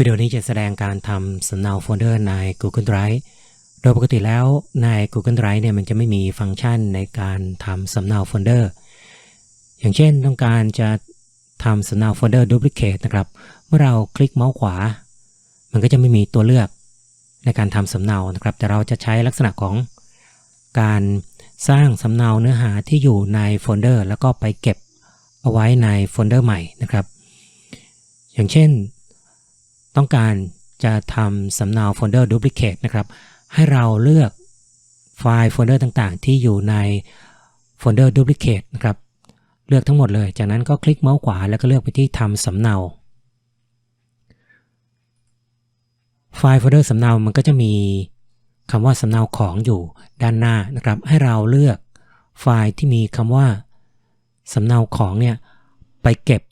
วิดีโอนี้จะแสดงการทำสำเนาโฟลเดอร์ใน Google Drive โดยปกติแล้วใน Google Drive เนี่ยมันจะไม่มีฟังก์ชันในการทำสำเนาโฟลเดอร์ อย่างเช่นต้องการจะทำสำเนาโฟลเดอร์ดูพลิเคทนะครับ เมื่อเราคลิกเมาส์ขวา มันก็จะไม่มีตัวเลือกในการทำสำเนานะครับ แต่เราจะใช้ลักษณะของการสร้างสำเนาเนื้อหาที่อยู่ในโฟลเดอร์ แล้วก็ไปเก็บเอาไว้ในโฟลเดอร์ใหม่นะครับ อย่างเช่น ต้องการจะทำสำเนาโฟลเดอร์ดูพลิเคทนะครับ ให้เราเลือกไฟล์โฟลเดอร์ต่างๆ ที่อยู่ในโฟลเดอร์ดูพลิเคทนะครับ เลือกทั้งหมดเลย จากนั้นก็คลิกเมาส์ขวาแล้วก็เลือกไปที่ทำสำเนา ไฟล์โฟลเดอร์สำเนา มันก็จะมีคำว่าสำเนาของอยู่ด้านหน้านะครับ ให้เราเลือกไฟล์ที่มีคำว่าสำเนาของเนี่ยไปเก็บ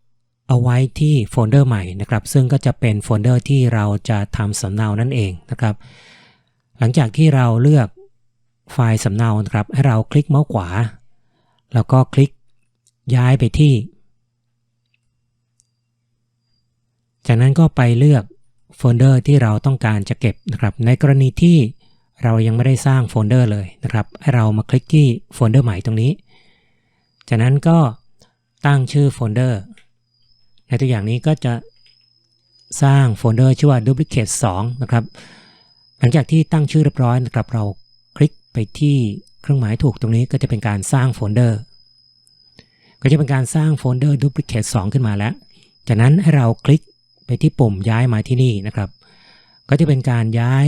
เอาไว้ที่โฟลเดอร์ใหม่นะครับ ซึ่งก็จะเป็นโฟลเดอร์ที่เราจะทำสำเนานั่นเองนะครับ หลังจากที่เราเลือกไฟล์สำเนานะครับให้เราคลิกเมาส์ขวา แล้วก็คลิกย้ายไปที่ จากนั้นก็ไปเลือกโฟลเดอร์ที่เราต้องการจะเก็บนะครับ ในกรณีที่เรายังไม่ได้สร้างโฟลเดอร์เลยนะครับ ให้เรามาคลิกที่โฟลเดอร์ใหม่ตรงนี้ จากนั้นก็ตั้งชื่อโฟลเดอร์ ในตัวอย่างนี้ก็จะสร้างโฟลเดอร์ชื่อว่า duplicate 2 นะครับ หลังจากที่ตั้งชื่อเรียบร้อยนะครับเราคลิกไปที่เครื่องหมายถูกตรงนี้ก็จะเป็นการสร้างโฟลเดอร์ ก็จะเป็นการสร้างโฟลเดอร์ duplicate 2 ขึ้นมาแล้ว จากนั้นให้เราคลิกไปที่ปุ่มย้ายมาที่นี่นะครับ ก็จะเป็นการย้าย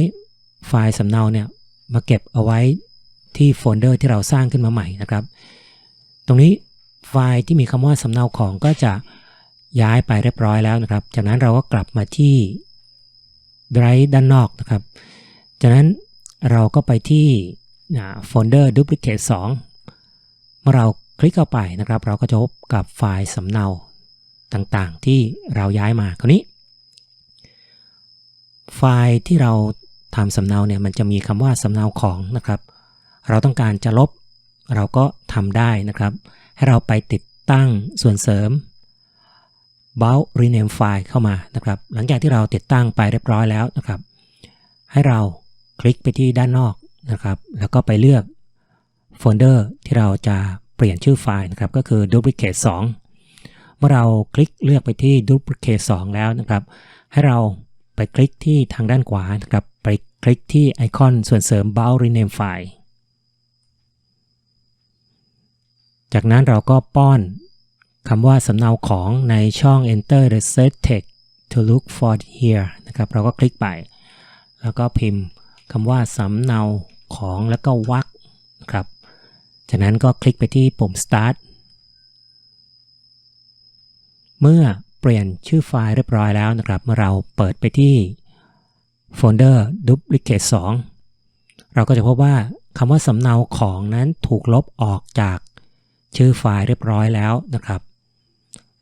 ไฟล์สำเนาเนี่ยมาเก็บเอาไว้ที่โฟลเดอร์ที่เราสร้างขึ้นมาใหม่นะครับ ตรงนี้ไฟล์ที่มีคำว่าสำเนาของก็จะ ย้ายไปเรียบร้อยแล้วนะครับ จากนั้นเราก็กลับมาที่ Drive ด้านนอกนะครับ จากนั้นเราก็ไปที่โฟลเดอร์ Duplicate 2 เมื่อเราคลิกเข้าไปนะครับ เราก็จะพบกับไฟล์สำเนาต่างๆ ที่เราย้ายมาคราวนี้ ไฟล์ที่เราทำสำเนาเนี่ยมันจะมีคำว่าสำเนาของนะครับ เราต้องการจะลบเราก็ทำได้นะครับ ให้เราไปติดตั้งส่วนเสริม b u l rename file เข้ามานะครับ หลังจากที่เราติดตั้งไปเรียบร้อยแล้วนะครับ ให้เราคลิกไปที่ด้านนอกนะครับ แล้วก็ไปเลือกโฟลเดอร์ที่เราจะเปลี่ยนชื่อไฟล์นะครับ ก็คือ duplicate 2 เมื่อเราคลิกเลือกไปที่ duplicate 2 แล้วนะครับ ให้เราไปคลิกที่ทางด้านขวานะครับ ไปคลิกที่ไอคอนส่วนเสริม b u l rename file จากนั้นเราก็ป้อน คำว่าสำเนาของในช่อง enter the set text to look for here นะครับเราก็คลิกไป แล้วก็พิมพ์คำว่าสำเนาของแล้วก็วรรคนะครับ จากนั้นก็คลิกไปที่ปุ่ม start เมื่อเปลี่ยนชื่อไฟล์เรียบร้อยแล้วนะครับ เมื่อเราเปิดไปที่โฟลเดอร์ duplicate 2 เราก็จะพบว่าคำว่าสำเนาของนั้นถูกลบออกจากชื่อไฟล์เรียบร้อยแล้วนะครับ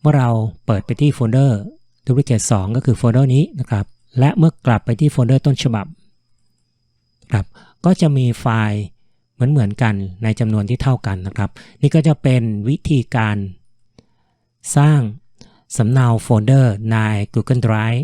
มื่อเราเปิดไปที่โฟลเดอร์ duplicate 2ก็คือโฟลเดอร์นี้นะครับ และเมื่อกลับไปที่โฟลเดอร์ต้นฉบับครับ ก็จะมีไฟล์เหมือนเหมือนกันในจำนวนที่เท่ากันนะครับ นี่ก็จะเป็นวิธีการสร้างสำเนาโฟลเดอร์ใน Google Drive